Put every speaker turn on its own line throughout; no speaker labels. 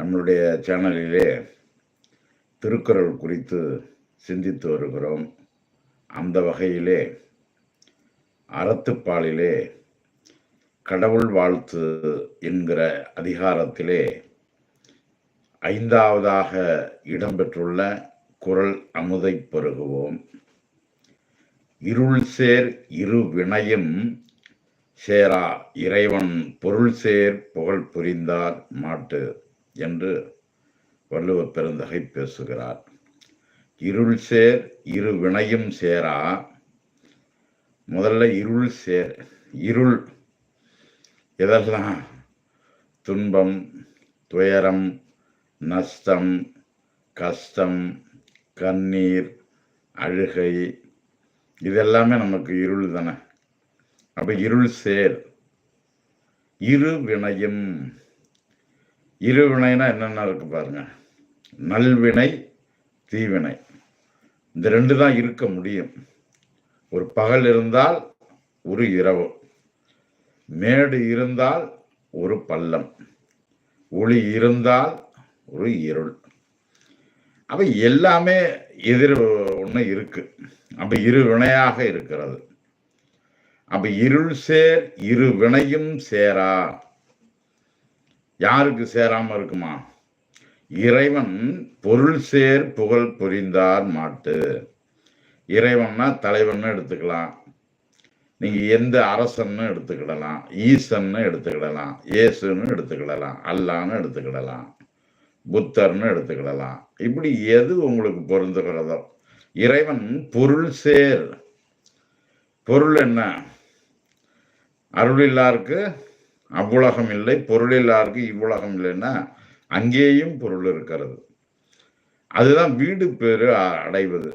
நம்மளுடைய சேனலிலே திருக்குறள் குறித்து சிந்தித்து வருகிறோம் அந்த வகையிலே அறத்துப்பாலிலே கடவுள் வாழ்த்து என்கிற அதிகாரத்திலே ஐந்தாவதாக இடம்பெற்றுள்ள குரல் அமுதை பெருகுவோம் இருள் சேர் இரு வினையும் சேரா இறைவன் பொருள் சேர் புகழ் புரிந்தார் மாட்டு என்று வள்ளுவர் பெருந்தகை பேசுகிறார் இருள் சேர் இரு வினையும் சேரா முதல்ல இருள் சேர் இருள் இதெல்லாம் துன்பம் துயரம் நஷ்டம் கஷ்டம் கண்ணீர் அழுகை இதெல்லாமே நமக்கு இருள் தானே அப்போ இருள் சேர் இரு வினையும் இருவினைனா என்னென்ன இருக்கு பாருங்க நல்வினை தீவினை இந்த ரெண்டு தான் இருக்க முடியும் ஒரு பகல் இருந்தால் ஒரு இரவு மேடு இருந்தால் ஒரு பள்ளம் ஒளி இருந்தால் ஒரு இருள் அப்போ எல்லாமே எதிர் ஒன்று இருக்கு அப்போ இரு வினையாக இருக்கிறது அப்போ இருள் சேர் இரு வினையும் சேரா யாருக்கு சேராம இருக்குமா இறைவன் பொருள் சேர் புகழ் புரிந்தார் மாட்டு இறைவன்னா தலைவன் எடுத்துக்கலாம் நீங்க எந்த அரசன்னு எடுத்துக்கிடலாம் ஈசன்னு எடுத்துக்கிடலாம் இயேசுன்னு எடுத்துக்கிடலாம் அல்லான்னு எடுத்துக்கிடலாம் புத்தர்னு எடுத்துக்கிடலாம் இப்படி எது உங்களுக்கு பொருந்துகிறதோ இறைவன் பொருள் சேர் பொருள் என்ன அருள் இல்லாருக்கு அவ்வுலகம் இல்லை பொருளில்லாருக்கு இவ்வுலகம் இல்லைன்னா அங்கேயும் பொருள் இருக்கிறது அதுதான் வீடு பேரு அடைவது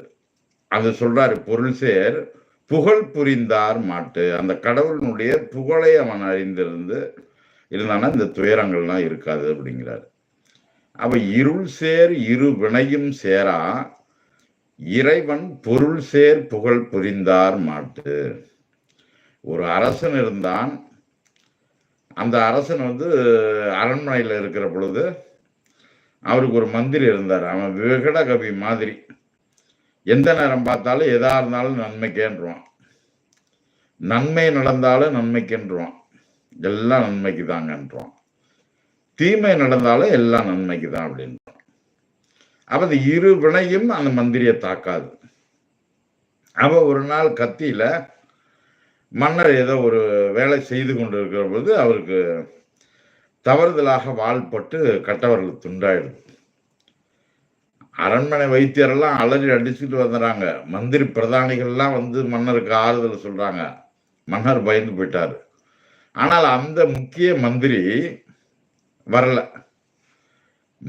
அது சொல்றாரு பொருள் சேர் புகழ் புரிந்தார் மாட்டு அந்த கடவுளினுடைய புகழை அவன் அறிந்திருந்து இருந்தானா இந்த துயரங்கள்லாம் இருக்காது அப்படிங்கிறாரு அவ இருள் சேர் இரு வினையும் சேரா இறைவன் பொருள் சேர் புகழ் புரிந்தார் மாட்டு ஒரு அரசன் இருந்தான் அந்த அரசன் வந்து அரண்மனையில் இருக்கிற பொழுது அவருக்கு ஒரு மந்திரி இருந்தார் அவன் விவகட கவி மாதிரி எந்த நேரம் பார்த்தாலும் எதா இருந்தாலும் நன்மைக்கேன்றுவான் நன்மை நடந்தாலும் நன்மைக்குன்றுவான் எல்லாம் நன்மைக்கு தாங்கன்றான் தீமை நடந்தாலும் எல்லாம் நன்மைக்கு தான் அப்படின்றான் அப்போ அந்த இரு வினையும் அந்த மந்திரியை தாக்காது அவன் ஒரு நாள் கத்தியில் மன்னர் ஏதோ ஒரு வேலை செய்து கொண்டிருக்கிற போது அவருக்கு தவறுதலாக வாழ்பட்டு கட்டவர்கள் துண்டாயிடும் அரண்மனை வைத்தியரெல்லாம் அலறி அடிச்சுட்டு வந்துடுறாங்க மந்திரி பிரதானிகள்லாம் வந்து மன்னருக்கு ஆறுதல் சொல்கிறாங்க மன்னர் பயந்து போயிட்டார் ஆனால் அந்த முக்கிய மந்திரி வரல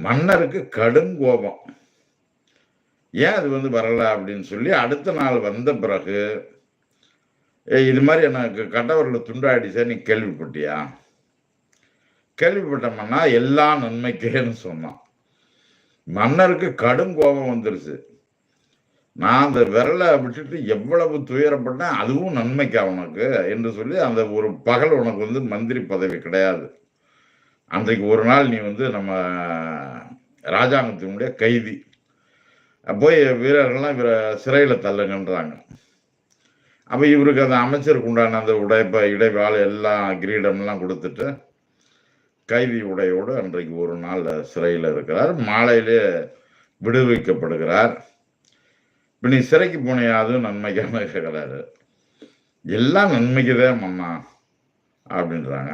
மன்னருக்கு கடும் கோபம் ஏன் அது வந்து வரலை அப்படின்னு சொல்லி அடுத்த நாள் வந்த பிறகு இது மாதிரி எனக்கு கண்டவரில் துண்டாடிச்சா நீ கேள்விப்பட்டியா கேள்விப்பட்டமன்னா எல்லா நன்மைக்கேன்னு சொன்னான் மன்னருக்கு கடும் கோபம் வந்துருச்சு நான் அந்த விரலை விட்டுட்டு எவ்வளவு துயரப்பட்டேன் அதுவும் நன்மைக்கா உனக்கு என்று சொல்லி அந்த ஒரு பகல் உனக்கு வந்து மந்திரி பதவி கிடையாது அன்றைக்கு ஒரு நாள் நீ வந்து நம்ம ராஜாங்கத்தினுடைய கைதி போய் வீரர்கள்லாம் சிறையில் தள்ளுங்கன்றாங்க அப்போ இவருக்கு அந்த அமைச்சருக்கு உண்டான அந்த உடைப்ப இடைவாள் எல்லாம் கிரீடம்லாம் கொடுத்துட்டு கைதி உடையோடு அன்றைக்கு ஒரு நாள் சிறையில் இருக்கிறார் மாலையிலே விடுவிக்கப்படுகிறார் இப்போ நீ சிறைக்கு போனையாவது அதுவும் நன்மைக்கான கேட்குறாரு எல்லாம் நன்மைக்கு தான் மண்ணா அப்படின்றாங்க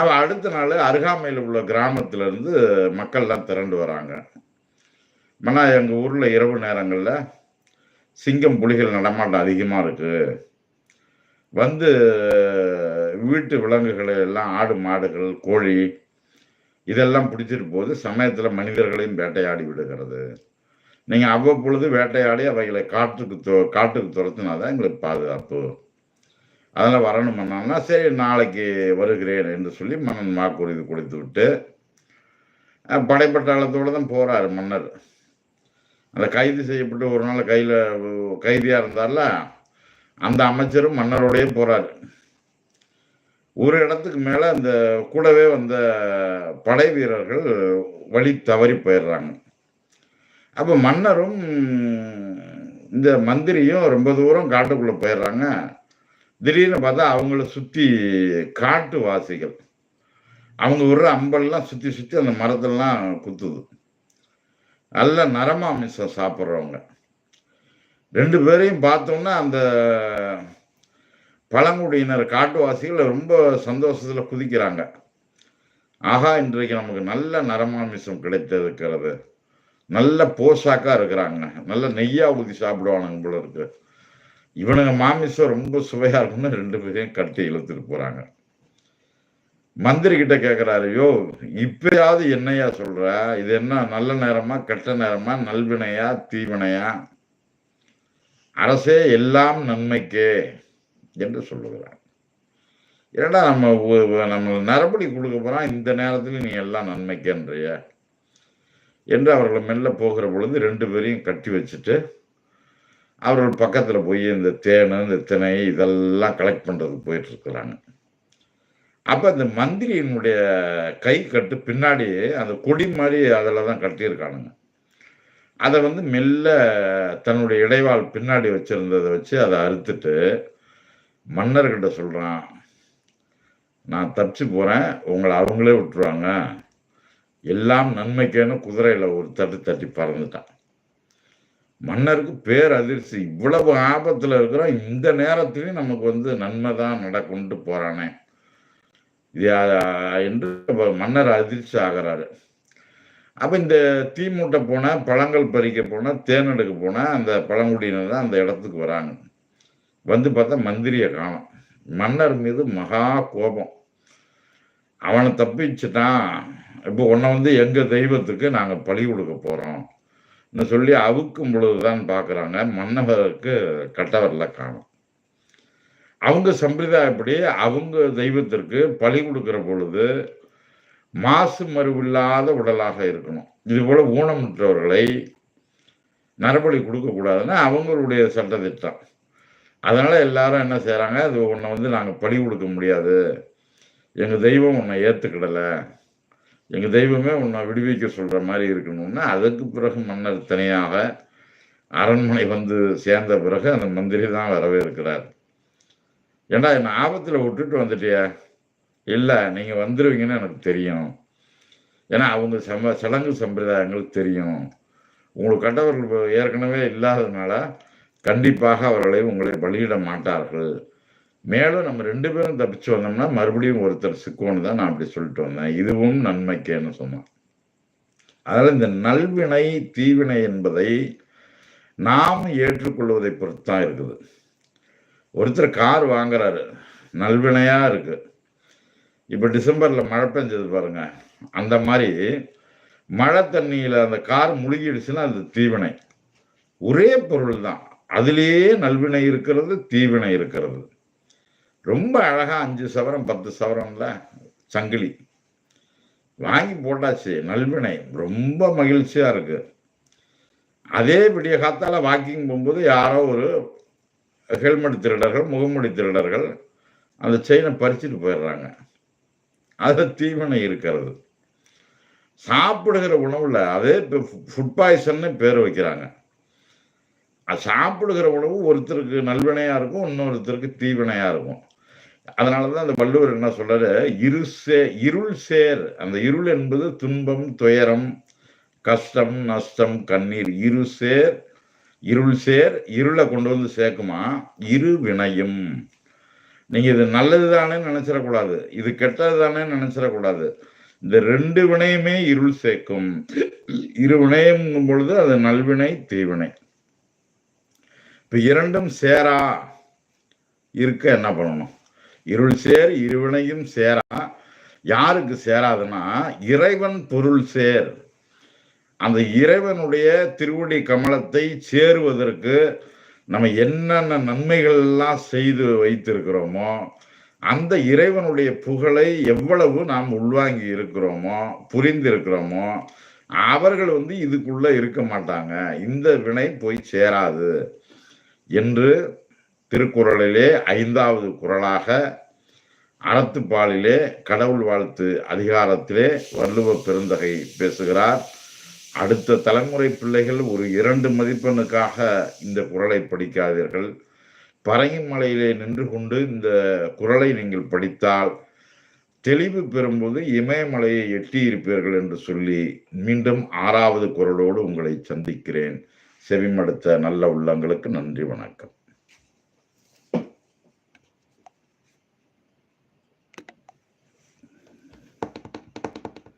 அவள் அடுத்த நாள் அருகாமையில் உள்ள கிராமத்திலேருந்து மக்கள்லாம் திரண்டு வராங்க ஆனால் எங்கள் ஊரில் இரவு நேரங்களில் சிங்கம் புலிகள் நடமாட்டம் அதிகமாக இருக்குது வந்து வீட்டு விலங்குகளை எல்லாம் ஆடு மாடுகள் கோழி இதெல்லாம் பிடிச்சிட்டு போது சமயத்தில் மனிதர்களையும் வேட்டையாடி விடுகிறது நீங்கள் அவ்வப்பொழுது வேட்டையாடி அவைகளை காட்டுக்கு தோ காட்டுக்கு துரத்துனா தான் எங்களுக்கு பாதுகாப்பு அதனால் வரணும் சரி நாளைக்கு வருகிறேன் என்று சொல்லி மன்னன் வாக்குறுதி கொடுத்து விட்டு படைப்பட்டாளத்தோடு தான் போகிறாரு மன்னர் அந்த கைது செய்யப்பட்டு ஒரு நாள் கையில் கைதியாக இருந்தால அந்த அமைச்சரும் மன்னரோடையே போகிறாரு ஒரு இடத்துக்கு மேலே அந்த கூடவே வந்த படை வீரர்கள் வழி தவறி போயிடுறாங்க அப்போ மன்னரும் இந்த மந்திரியும் ரொம்ப தூரம் காட்டுக்குள்ளே போயிடுறாங்க திடீர்னு பார்த்தா அவங்கள சுற்றி காட்டு வாசிகள் அவங்க விடுற அம்பல்லாம் சுற்றி சுற்றி அந்த மரத்தெல்லாம் குத்துது நல்ல நரமாமிசம் சாப்பிட்றவங்க ரெண்டு பேரையும் பார்த்தோம்னா அந்த பழங்குடியினர் காட்டுவாசிகள் ரொம்ப சந்தோஷத்தில் குதிக்கிறாங்க ஆகா இன்றைக்கு நமக்கு நல்ல நரமாமிசம் கிடைத்திருக்கிறது நல்ல போஷாக்காக இருக்கிறாங்க நல்ல நெய்யா ஊதி சாப்பிடுவானுங்க போல இருக்கு இவனுங்க மாமிசம் ரொம்ப சுவையாக இருக்குன்னு ரெண்டு பேரையும் கட்டி இழுத்துட்டு போகிறாங்க மந்திரி கிட்ட கேட்கிறாரு யோ இப்பயாவது என்னையா சொல்ற இது என்ன நல்ல நேரமா கெட்ட நேரமா நல்வினையா தீவினையா அரசே எல்லாம் நன்மைக்கே என்று சொல்லுகிறார் ஏடா நம்ம நம்ம நரபடி கொடுக்க போறோம் இந்த நேரத்துல நீ எல்லாம் நன்மைக்கேன்றிய என்று அவர்கள் மெல்ல போகிற பொழுது ரெண்டு பேரையும் கட்டி வச்சுட்டு அவர்கள் பக்கத்தில் போய் இந்த தேனு இந்த திணை இதெல்லாம் கலெக்ட் பண்ணுறதுக்கு போயிட்டு இருக்கிறாங்க அப்போ அந்த மந்திரியினுடைய கை கட்டு பின்னாடி அந்த கொடி மாதிரி அதில் தான் கட்டியிருக்கானுங்க அதை வந்து மெல்ல தன்னுடைய இடைவாள் பின்னாடி வச்சுருந்ததை வச்சு அதை அறுத்துட்டு மன்னர்கிட்ட சொல்கிறான் நான் தப்பிச்சு போகிறேன் உங்களை அவங்களே விட்டுருவாங்க எல்லாம் நன்மைக்கேன்னு குதிரையில் ஒரு தட்டு தட்டி பறந்துட்டான் மன்னருக்கு பேர் அதிர்ச்சி இவ்வளவு ஆபத்தில் இருக்கிறோம் இந்த நேரத்துலையும் நமக்கு வந்து நன்மை தான் நடக்கும்ட்டு போகிறானே என்று மன்னர் அதிர்ச்சி ஆகிறாரு அப்போ இந்த தீ மூட்டை போனால் பழங்கள் பறிக்க போனால் தேன் எடுக்க போனால் அந்த பழங்குடியினர் தான் அந்த இடத்துக்கு வராங்க வந்து பார்த்தா மந்திரிய காணும் மன்னர் மீது மகா கோபம் அவனை தப்பிச்சுட்டான் இப்போ உன்னை வந்து எங்கள் தெய்வத்துக்கு நாங்கள் பழி கொடுக்க போறோம் சொல்லி அவுக்கும் பொழுதுதான் பார்க்குறாங்க மன்னகருக்கு கட்டவரில் காணும் அவங்க சம்பிரதாயப்படி அவங்க தெய்வத்திற்கு பலி கொடுக்கிற பொழுது மாசு மறுவில்லாத உடலாக இருக்கணும் இது போல ஊனமுற்றவர்களை நரபலி கொடுக்கக்கூடாதுன்னா அவங்களுடைய சட்டத்திட்டம் அதனால் எல்லாரும் என்ன செய்கிறாங்க அது உன்னை வந்து நாங்கள் பழி கொடுக்க முடியாது எங்கள் தெய்வம் உன்னை ஏற்றுக்கிடலை எங்கள் தெய்வமே உன்னை விடுவிக்க சொல்கிற மாதிரி இருக்கணும்னா அதுக்கு பிறகு மன்னர் தனியாக அரண்மனை வந்து சேர்ந்த பிறகு அந்த மந்திரி தான் வரவே இருக்கிறார் ஏண்டா என்னை ஆபத்தில் விட்டுட்டு வந்துட்டியா இல்லை நீங்கள் வந்துடுவீங்கன்னு எனக்கு தெரியும் ஏன்னா அவங்க சம சடங்கு சம்பிரதாயங்களுக்கு தெரியும் உங்களுக்கு கண்டவர்கள் ஏற்கனவே இல்லாததுனால கண்டிப்பாக அவர்களை உங்களை பலியிட மாட்டார்கள் மேலும் நம்ம ரெண்டு பேரும் தப்பிச்சு வந்தோம்னா மறுபடியும் ஒருத்தர் சிக்கோன்னு தான் நான் அப்படி சொல்லிட்டு வந்தேன் இதுவும் நன்மைக்கேன்னு சொன்னான் அதனால் இந்த நல்வினை தீவினை என்பதை நாம் ஏற்றுக்கொள்வதை பொறுத்தான் இருக்குது ஒருத்தர் கார் வாங்குறாரு நல்வினையா இருக்குது இப்போ டிசம்பரில் மழை பெஞ்சது பாருங்க அந்த மாதிரி மழை தண்ணியில் அந்த கார் முழுகிடுச்சுன்னா அது தீவினை ஒரே பொருள் தான் அதுலேயே நல்வினை இருக்கிறது தீவினை இருக்கிறது ரொம்ப அழகாக அஞ்சு சவரம் பத்து சவரம்ல சங்கிலி வாங்கி போட்டாச்சு நல்வினை ரொம்ப மகிழ்ச்சியாக இருக்குது அதே விடிய காத்தால் வாக்கிங் போகும்போது யாரோ ஒரு ஹெல்மெட் திருடர்கள் முகமூடி திருடர்கள் அந்த செயினை பறிச்சுட்டு போயிடுறாங்க அது தீவனை இருக்கிறது சாப்பிடுகிற உணவில் அதே இப்போ ஃபுட் பாய்சன்னு பேர் வைக்கிறாங்க அது சாப்பிடுகிற உணவு ஒருத்தருக்கு நல்வினையாக இருக்கும் இன்னொருத்தருக்கு தீவினையாக இருக்கும் அதனால தான் அந்த வள்ளுவர் என்ன சொல்கிறாரு இரு சே இருள் சேர் அந்த இருள் என்பது துன்பம் துயரம் கஷ்டம் நஷ்டம் கண்ணீர் இரு சேர் இருள் சேர் இருளை கொண்டு வந்து சேர்க்குமா இரு வினையும் நீங்க இது நல்லது தானே நினைச்சிடக்கூடாது இது கெட்டது தானே நினைச்சிடக்கூடாது இந்த ரெண்டு வினையுமே இருள் சேர்க்கும் இரு வினயம் பொழுது அது நல்வினை தீவினை இப்போ இரண்டும் சேரா இருக்க என்ன பண்ணணும் இருள் சேர் இருவினையும் சேரா யாருக்கு சேராதுன்னா இறைவன் பொருள் சேர் அந்த இறைவனுடைய திருவடி கமலத்தை சேருவதற்கு நம்ம என்னென்ன நன்மைகள் எல்லாம் செய்து வைத்திருக்கிறோமோ அந்த இறைவனுடைய புகழை எவ்வளவு நாம் உள்வாங்கி இருக்கிறோமோ புரிந்திருக்கிறோமோ அவர்கள் வந்து இதுக்குள்ள இருக்க மாட்டாங்க இந்த வினை போய் சேராது என்று திருக்குறளிலே ஐந்தாவது குரலாக அறத்துப்பாலிலே கடவுள் வாழ்த்து அதிகாரத்திலே வள்ளுவ பெருந்தகை பேசுகிறார் அடுத்த தலைமுறை பிள்ளைகள் ஒரு இரண்டு மதிப்பெண்ணுக்காக இந்த குரலை படிக்காதீர்கள் மலையிலே நின்று கொண்டு இந்த குரலை நீங்கள் படித்தால் தெளிவு பெறும்போது இமயமலையை எட்டியிருப்பீர்கள் என்று சொல்லி மீண்டும் ஆறாவது குரலோடு உங்களை சந்திக்கிறேன் செவிமடுத்த நல்ல உள்ளங்களுக்கு நன்றி வணக்கம்